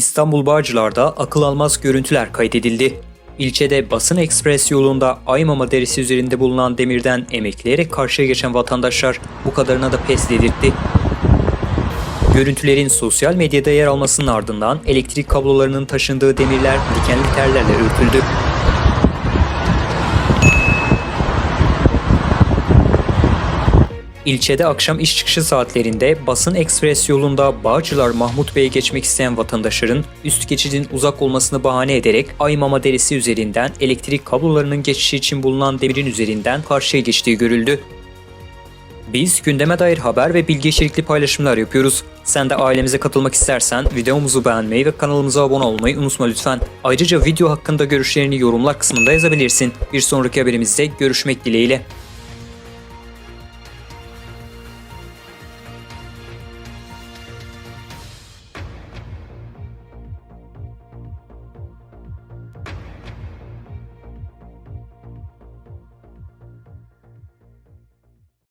İstanbul Bağcılar'da akıl almaz görüntüler kaydedildi. İlçede basın ekspres yolunda Aymama derisi üzerinde bulunan demirden emekleyerek karşıya geçen vatandaşlar bu kadarına da pes dedirtti. Görüntülerin sosyal medyada yer almasının ardından elektrik kablolarının taşındığı demirler dikenli terlerle örtüldü. İlçede akşam iş çıkışı saatlerinde basın ekspres yolunda Bağcılar Mahmut Bey'e geçmek isteyen vatandaşların üst geçidin uzak olmasını bahane ederek Aymama Deresi üzerinden elektrik kablolarının geçişi için bulunan demirin üzerinden karşıya geçtiği görüldü. Biz gündeme dair haber ve bilgi içerikli paylaşımlar yapıyoruz. Sen de ailemize katılmak istersen videomuzu beğenmeyi ve kanalımıza abone olmayı unutma lütfen. Ayrıca video hakkında görüşlerini yorumlar kısmında yazabilirsin. Bir sonraki haberimizde görüşmek dileğiyle.